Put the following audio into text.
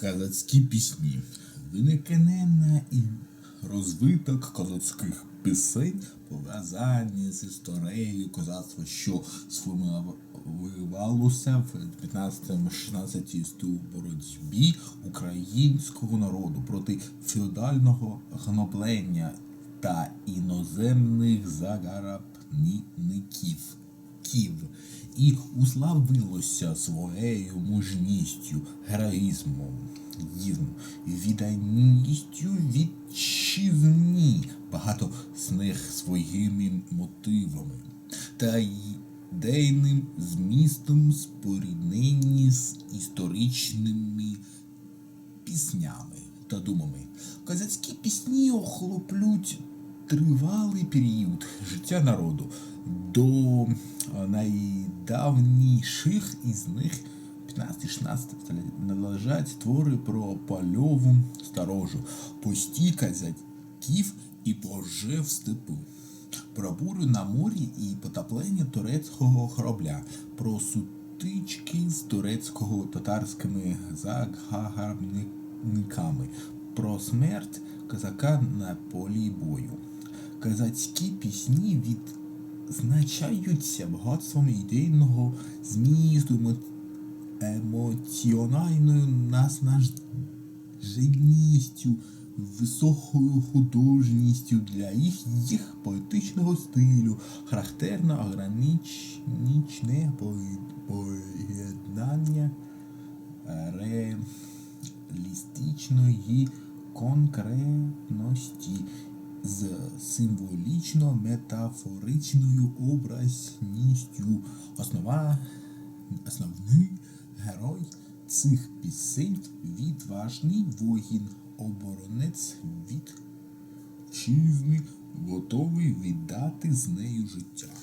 Казацькі пісні. Виникнення і розвиток козацьких пісень пов'язані з історією козацтва, що сформувалося в 15-16 сту боротьбі українського народу проти феодального гноблення та іноземних загарбників. Ків і уславилося своєю мужністю, героїзмом, їзм, відданістю вітчизні, багато з них своїми мотивами та ідейним змістом споріднені з історичними піснями та думами. Козацькі пісні охоплюють тривалий період життя народу. До е, найдавніших із них 15-16 належать твори про польову сторожу, постій козаків і поже в степу. Про бурю на морі і потоплення турецького корабля, про сутички з турецького татарськими загарбниками, про смерть козака на полі бою. Козацькі пісні відзначаються багатством ідейного змісту, емоціональною наснаженістю, високою художністю для їх, їх поетичного стилю, характерно ограничне поєднання реалістичної конкретності з символічно-метафоричною образністю. Основа, основний герой цих пісень відважний воїн, оборонець вітчизни, готовий віддати з нею життя.